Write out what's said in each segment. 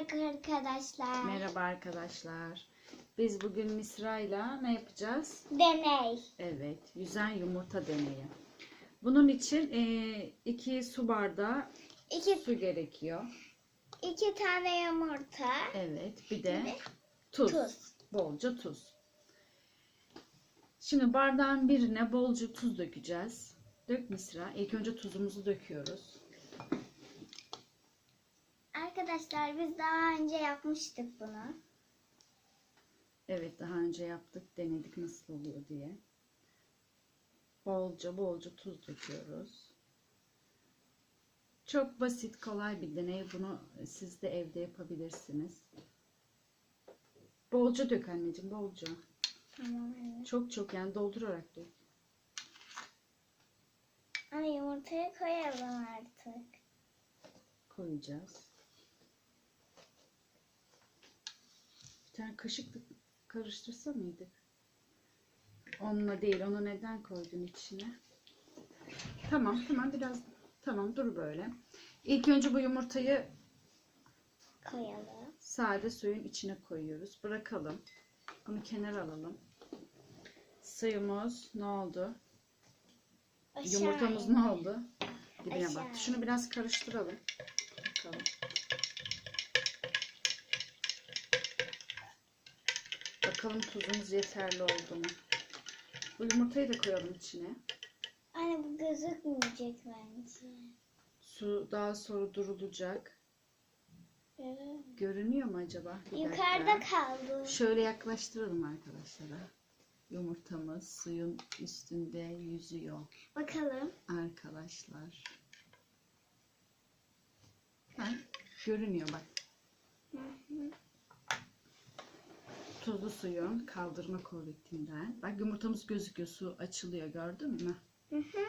arkadaşlar. Merhaba arkadaşlar. Biz bugün Misra'yla ne yapacağız? Deney. Evet, yüzen yumurta deneyi. Bunun için 2 su bardağı İki, su gerekiyor. iki tane yumurta. Evet, bir de tuz. tuz. Bolca tuz. Şimdi bardağın birine bolca tuz dökeceğiz. Dök Misra. İlk önce tuzumuzu döküyoruz. Arkadaşlar biz daha önce yapmıştık bunu. Evet, daha önce yaptık, denedik nasıl oluyor diye. Bolca bolca tuz döküyoruz. Çok basit, kolay bir deney. Bunu siz de evde yapabilirsiniz. Bolca dök anneciğim, bolca. Tamam anne. Çok çok yani doldurarak dök. Anne yumurtayı koyalım artık. Koyacağız. Tane kaşıkla karıştırsa mıydık? Onunla değil, onu neden koydun içine? Tamam, tamam biraz tamam dur böyle. İlk önce bu yumurtayı Koyalım. sade suyun içine koyuyoruz. Bırakalım. Bunu kenara alalım. Suyumuz ne oldu? Aşağı Yumurtamız ne oldu? Dibine Aşağı. bak. Şunu biraz karıştıralım. Bakalım. Bakalım tuzumuz yeterli oldu mu? Bu yumurtayı da koyalım içine. Anne bu gözükmeyecek bence. Su daha sonra durulacak. Görünüyor mu acaba? Bir dakika. Yukarıda kaldı. Şöyle yaklaştıralım arkadaşlara. Yumurtamız suyun üstünde yüzüyor Bakalım. arkadaşlar. Ha, görünüyor bak. Hı hı. Tuzlu suyun kaldırma kuvvetinden. Bak yumurtamız gözüküyor. Su açılıyor gördün mü? Hı hı.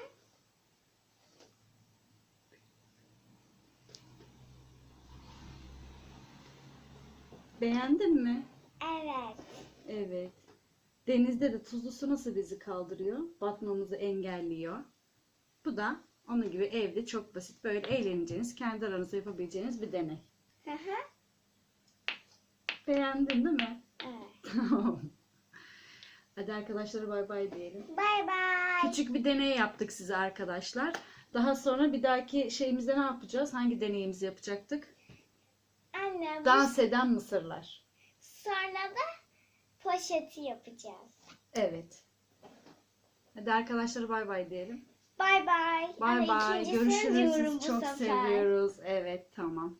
Beğendin mi? Evet. Evet. Denizde de tuzlu su nasıl bizi kaldırıyor? Batmamızı engelliyor. Bu da onun gibi evde çok basit böyle eğleneceğiniz, kendi aranızda yapabileceğiniz bir deney. Hı hı. Beğendin değil mi? Tamam. Hadi arkadaşlara bay bay diyelim. Bay bay. Küçük bir deney yaptık size arkadaşlar. Daha sonra bir dahaki şeyimizde ne yapacağız? Hangi deneyimizi yapacaktık? Anne Dans eden mısırlar. sonra da poşeti yapacağız. Evet. Hadi arkadaşlara bay bay diyelim. Bay bay. Bay bay. Görüşürüz. Sizi çok sefer. seviyoruz. Evet tamam.